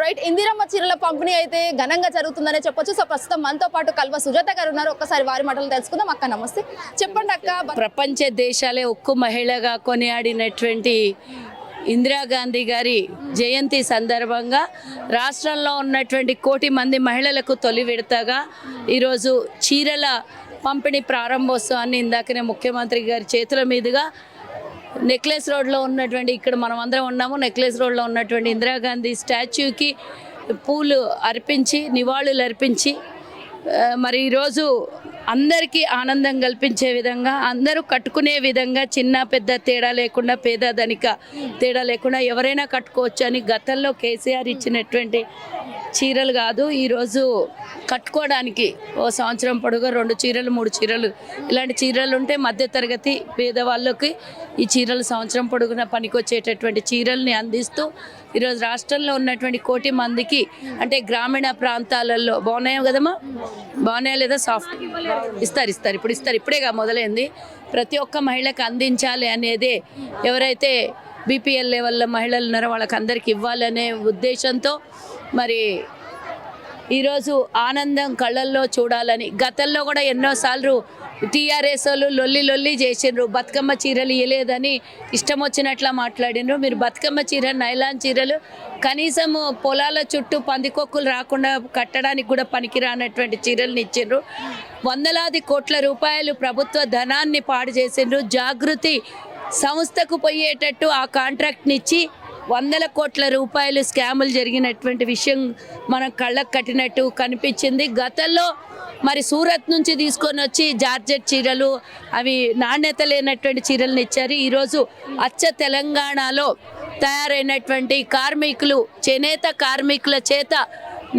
Right Indiramma చీరల పంపిణీ అయితే ఘనంగా జరుగుతుందనే చెప్పొచ్చు. సో ప్రస్తుతం మనతో పాటు కల్వ సుజాత గారు ఉన్నారు. ఒక్కసారి వారి మాటలు తెలుసుకుందాం. అక్క నమస్తే. చెప్పండి అక్క. ప్రపంచ దేశాలే ఒక్క మహిళగా కొనియాడినటువంటి ఇందిరాగాంధీ గారి జయంతి సందర్భంగా రాష్ట్రంలో ఉన్నటువంటి కోటి మంది మహిళలకు తొలి విడతగా ఈరోజు చీరల పంపిణీ ప్రారంభోత్సవాన్ని ఇందాకనే ముఖ్యమంత్రి గారి చేతుల మీదుగా నెక్లెస్ రోడ్లో ఉన్నటువంటి ఇక్కడ మనం అందరం ఉన్నాము. నెక్లెస్ రోడ్లో ఉన్నటువంటి ఇందిరాగాంధీ స్టాచ్యూకి పూలు అర్పించి నివాళులు అర్పించి మరి ఈరోజు అందరికీ ఆనందం కల్పించే విధంగా అందరూ కట్టుకునే విధంగా చిన్న పెద్ద తేడా లేకుండా పేద ధనిక తేడా లేకుండా ఎవరైనా కట్టుకోవచ్చు అని గతంలో కేసీఆర్ ఇచ్చినటువంటి చీరలు కాదు ఈరోజు కట్టుకోవడానికి ఓ సంవత్సరం పొడుగు రెండు చీరలు మూడు చీరలు ఇలాంటి చీరలు ఉంటే మధ్యతరగతి పేదవాళ్ళకి ఈ చీరలు సంవత్సరం పొడుగున పనికొచ్చేటటువంటి చీరల్ని అందిస్తూ ఈరోజు రాష్ట్రంలో ఉన్నటువంటి కోటి మందికి అంటే గ్రామీణ ప్రాంతాలలో బాగున్నాయో కదమ్మా? బాగున్నాయా లేదా సాఫ్ట్? ఇస్తారు ఇస్తారు. ఇప్పుడు ఇస్తారు. ఇప్పుడేగా మొదలైంది. ప్రతి ఒక్క మహిళకు అందించాలి అనేది ఎవరైతే బీపీఎల్ లెవెల్లో మహిళలు ఉన్నారో వాళ్ళకి అందరికి ఇవ్వాలనే ఉద్దేశంతో మరి ఈరోజు ఆనందం కళ్ళల్లో చూడాలని గతంలో కూడా ఎన్నోసార్లు టీఆర్ఎస్ వాళ్ళు లొల్లి లొల్లి చేసిండ్రు. బతుకమ్మ చీరలు ఇవ్వలేదని ఇష్టం వచ్చినట్లా మాట్లాడిండ్రు. మీరు బతుకమ్మ చీర నైలాన్ చీరలు కనీసం పొలాల చుట్టూ పందికొక్కులు రాకుండా కట్టడానికి కూడా పనికిరానటువంటి చీరలను ఇచ్చిండ్రు. వందలాది కోట్ల రూపాయలు ప్రభుత్వ ధనాన్ని పాడు చేసిండ్రు. జాగృతి సంస్థకు పోయేటట్టు ఆ కాంట్రాక్ట్ని ఇచ్చి వందల కోట్ల రూపాయలు స్కాములు జరిగినటువంటి విషయం మనం కళ్ళకు కట్టినట్టు కనిపించింది. గతంలో మరి సూరత్ నుంచి తీసుకొని వచ్చి జార్జెట్ చీరలు అవి నాణ్యత లేనటువంటి చీరలను ఇచ్చారు. ఈరోజు అచ్చ తెలంగాణలో తయారైనటువంటి కార్మికులు చేనేత కార్మికుల చేత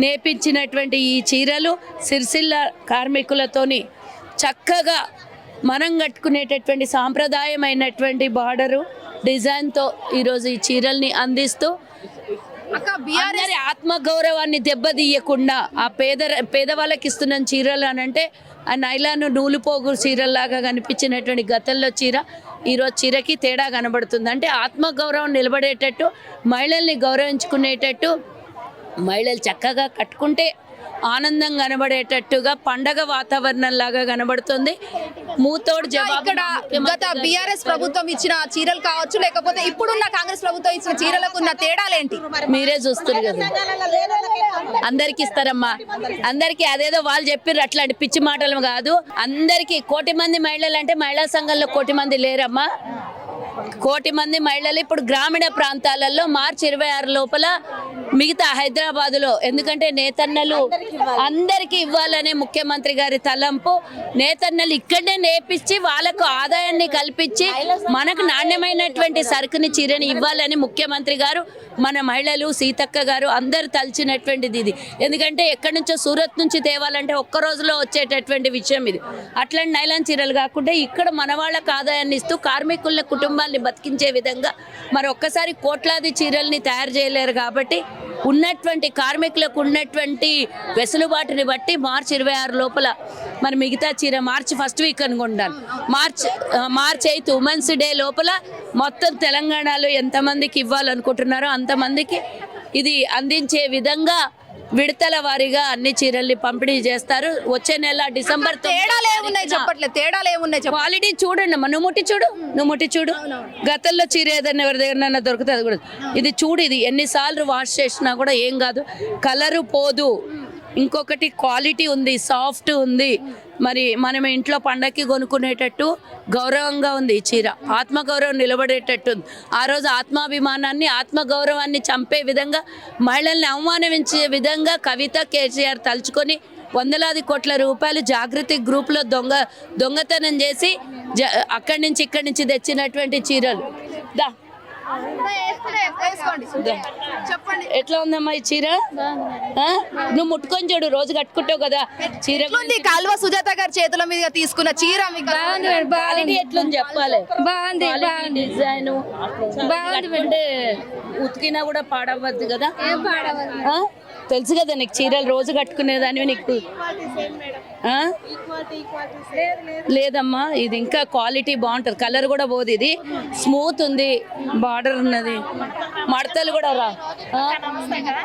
నేపించినటువంటి ఈ చీరలు సిరిసిల్ల కార్మికులతోని చక్కగా మనం కట్టుకునేటటువంటి సాంప్రదాయమైనటువంటి బార్డరు డిజైన్తో ఈరోజు ఈ చీరల్ని అందిస్తూ అక్క బిఆర్ అందరి ఆత్మగౌరవాన్ని దెబ్బతీయకుండా ఆ పేద పేదవాళ్ళకి ఇస్తున్న చీరలు అని అంటే ఆ నైలాన్ నూలు పోగు చీరల్లాగా కనిపించినటువంటి గతంలో చీర ఈరోజు చీరకి తేడా కనబడుతుంది. అంటే ఆత్మగౌరవం నిలబడేటట్టు మహిళల్ని గౌరవించుకునేటట్టు మహిళలు చక్కగా కట్టుకుంటే ఆనందం కనబడేటట్టుగా పండగ వాతావరణం లాగా కనబడుతుంది. మూతోడు జవాబు గత బిఆర్ఎస్ ప్రభుత్వం ఇచ్చిన చీరలు కావచ్చు లేకపోతే ఇప్పుడున్న కాంగ్రెస్ ప్రభుత్వం ఇచ్చిన చీరలకు ఉన్న తేడాలేంటి మీరే చూస్తారు కదా. అందరికి ఇస్తారమ్మా. అందరికి అదేదో వాళ్ళు చెప్పిర్రు అట్లాంటి పిచ్చి మాటలు కాదు. అందరికి కోటి మంది మహిళలు అంటే మహిళా సంఘంలో కోటి మంది లేరమ్మా. కోటి మంది మహిళలు ఇప్పుడు గ్రామీణ ప్రాంతాలలో మార్చి ఇరవై ఆరు లోపల మిగతా హైదరాబాదులో. ఎందుకంటే నేతన్నలు అందరికీ ఇవ్వాలనే ముఖ్యమంత్రి గారి తలంపు. నేతన్నలు ఇక్కడనే నేర్పించి వాళ్ళకు ఆదాయాన్ని కల్పించి మనకు నాణ్యమైనటువంటి సరుకుని చీరని ఇవ్వాలని ముఖ్యమంత్రి గారు మన మహిళలు సీతక్క గారు అందరు తలిచినటువంటిది ఇది. ఎందుకంటే ఎక్కడి నుంచో సూరత్ నుంచి తేవాలంటే ఒక్క రోజులో వచ్చేటటువంటి విషయం ఇది. అట్లాంటి నైలాన్ చీరలు కాకుండా ఇక్కడ మన వాళ్ళకు ఆదాయాన్ని ఇస్తూ కార్మికుల కుటుంబాన్ని బతికించే విధంగా మరి ఒక్కసారి కోట్లాది చీరల్ని తయారు చేయలేరు కాబట్టి ఉన్నటువంటి కార్మికులకు ఉన్నటువంటి వెసులుబాటుని బట్టి మార్చి ఇరవై ఆరు లోపల మరి మిగతా చీర మార్చి ఫస్ట్ వీక్ అనుకుంటాను. March march eighth women's day లోపల మొత్తం తెలంగాణలో ఎంతమందికి ఇవ్వాలనుకుంటున్నారో అంతమందికి ఇది అందించే విధంగా విడతల వారీగా అన్ని చీరల్ని పంపిణీ చేస్తారు. వచ్చే నెల డిసెంబర్ తేడాలు ఏమున్నాయి చెప్పట్లేదు తేడాలు ఏమున్నాయి క్వాలిటీ చూడండి అమ్మా. నువ్వు ముట్టి చూడు. నువ్వు ముట్టి చూడు. గతంలో చీర ఏదైనా ఎవరి దగ్గర దొరుకుతుంది కూడా. ఇది చూడు ఇది ఎన్నిసార్లు వాష్ చేసినా కూడా ఏం కాదు. కలరు పోదు. ఇంకొకటి క్వాలిటీ ఉంది సాఫ్ట్ ఉంది. మరి మనం ఇంట్లో పండక్కి కొనుక్కునేటట్టు గౌరవంగా ఉంది ఈ చీర. ఆత్మగౌరవం నిలబడేటట్టు ఉంది. ఆ రోజు ఆత్మాభిమానాన్ని ఆత్మగౌరవాన్ని చంపే విధంగా మహిళల్ని అవమానించే విధంగా కవిత కేసీఆర్ తలుచుకొని వందలాది కోట్ల రూపాయలు జాగృతి గ్రూప్లో దొంగ దొంగతనం చేసి జ అక్కడి నుంచి ఇక్కడి నుంచి తెచ్చినటువంటి చీరలు. దా చెప్పండి. ఎట్లా ఉందమ్మా ఈ చీర? నువ్వు ముట్టుకొని చూడు రోజు కట్టుకుంటావు కదా చీర కాల్వ సుజాత గారి చేతుల మీద తీసుకున్న చీర క్వాలిటీ ఎట్లుంది చెప్పాలి? బాగుంది బాగుంది. డిజైన్. కట్టుకుంటే ఉతికినా కూడా పాడవద్దు కదా? ఏం పాడవద్దు ఆ? తెలుసు కదా నీకు చీరలు రోజు కట్టుకునేదానివి నీకు? లేదమ్మా ఇది ఇంకా క్వాలిటీ బాగుంటుంది. కలర్ కూడా పోదు ఇది. స్మూత్ ఉంది బార్డర్ ఉన్నది. మడతలు కూడా రా.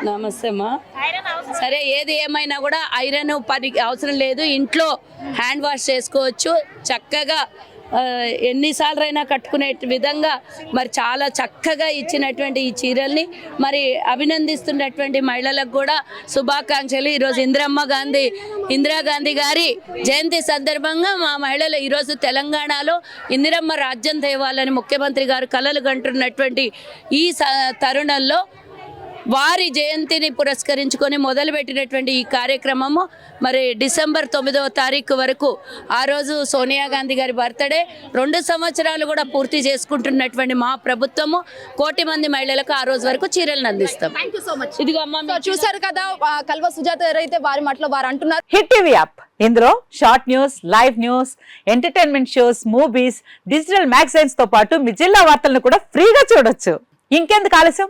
నమస్తే అమ్మా. సరే ఏది ఏమైనా కూడా ఐరన్ పని అవసరం లేదు. ఇంట్లో హ్యాండ్ వాష్ చేసుకోవచ్చు. చక్కగా ఎన్నిసార్లైనా ఎన్నిసార్లు అయినా కట్టుకునే విధంగా మరి చాలా చక్కగా ఇచ్చినటువంటి ఈ చీరల్ని మరి అభినందిస్తున్నటువంటి మహిళలకు కూడా శుభాకాంక్షలు. ఈరోజు ఇందిరమ్మ గాంధీ ఇందిరాగాంధీ గారి జయంతి సందర్భంగా మా మహిళలు ఈరోజు తెలంగాణలో ఇందిరమ్మ రాజ్యం తేవాలని ముఖ్యమంత్రి గారు కలలు కంటున్నటువంటి ఈ స- తరుణంలో వారి జయంతిని పురస్కరించుకొని మొదలుపెట్టినటువంటి ఈ కార్యక్రమము మరి డిసెంబర్ తొమ్మిదవ తారీఖు వరకు ఆ రోజు సోనియా గాంధీ గారి బర్త్డే. రెండు సంవత్సరాలు కూడా పూర్తి చేసుకుంటున్నటువంటి మా ప్రభుత్వము. కోటి మంది మహిళలకు ఆ రోజు వరకు చీరలను అందిస్తాం. ఇదిగో చూసారు కదా కల్వ సుజాత ఎవరైతే వారి మాటలో వారు అంటున్నారు. Hit TV app. ఇందులో short news live news entertainment shows movies digital మ్యాగజైన్స్తో పాటు మీ జిల్లా వార్తలను కూడా ఫ్రీగా చూడొచ్చు. ఇంకెందుకు ఆలస్యం?